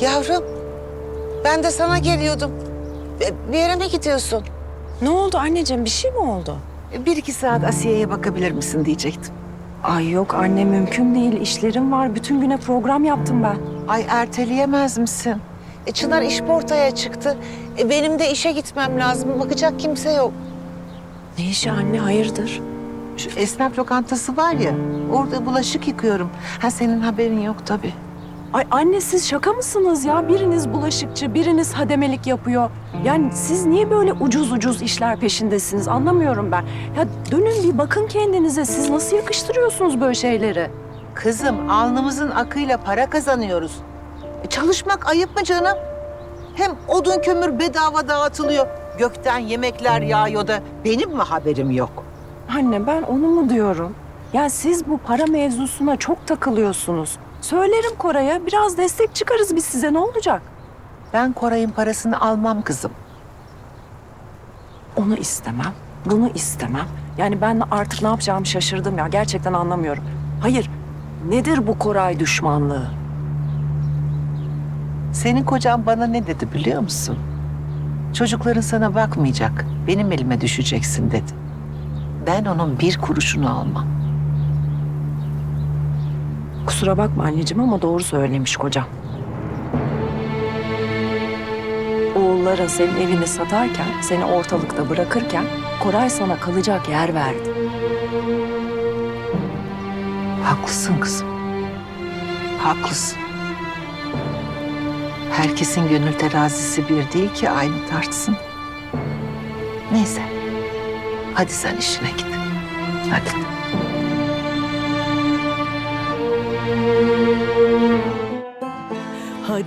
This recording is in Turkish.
Yavrum, ben de sana geliyordum. E, Bir yere mi gidiyorsun? Ne oldu anneciğim? Bir şey mi oldu? E, Bir iki saat Asiye'ye bakabilir misin diyecektim. Ay yok anne mümkün değil. İşlerim var. Bütün güne program yaptım ben. Ay erteleyemez misin? E, Çınar iş portaya çıktı. E, benim de işe gitmem lazım. Bakacak kimse yok. Ne işi anne hayırdır? Şu esnaf lokantası var ya, orada bulaşık yıkıyorum. Ha senin haberin yok tabii. Ay anne siz şaka mısınız ya? Biriniz bulaşıkçı, biriniz hademelik yapıyor. Yani siz niye böyle ucuz ucuz işler peşindesiniz anlamıyorum ben. Ya dönün bir bakın kendinize. Siz nasıl yakıştırıyorsunuz böyle şeyleri? Kızım alnımızın akıyla para kazanıyoruz. E, çalışmak ayıp mı canım? Hem odun kömür bedava dağıtılıyor. Gökten yemekler yağıyor da benim mi haberim yok? Anne ben onu mu diyorum? Ya siz bu para mevzusuna çok takılıyorsunuz. Söylerim Koray'a biraz destek çıkarız biz size ne olacak? Ben Koray'ın parasını almam kızım. Onu istemem, bunu istemem. Yani ben artık ne yapacağımı şaşırdım ya. Gerçekten anlamıyorum. Hayır, nedir bu Koray düşmanlığı? Senin kocan bana ne dedi biliyor musun? Çocukların sana bakmayacak. Benim elime düşeceksin dedi. Ben onun bir kuruşunu almam. Kusura bakma anneciğim ama doğru söylemiş kocam. Oğulların senin evini satarken, seni ortalıkta bırakırken Koray sana kalacak yer verdi. Haklısın kızım. Haklısın. Herkesin gönül terazisi bir değil ki aynı tartsın. Neyse. Hadi sen işine git. Hadi.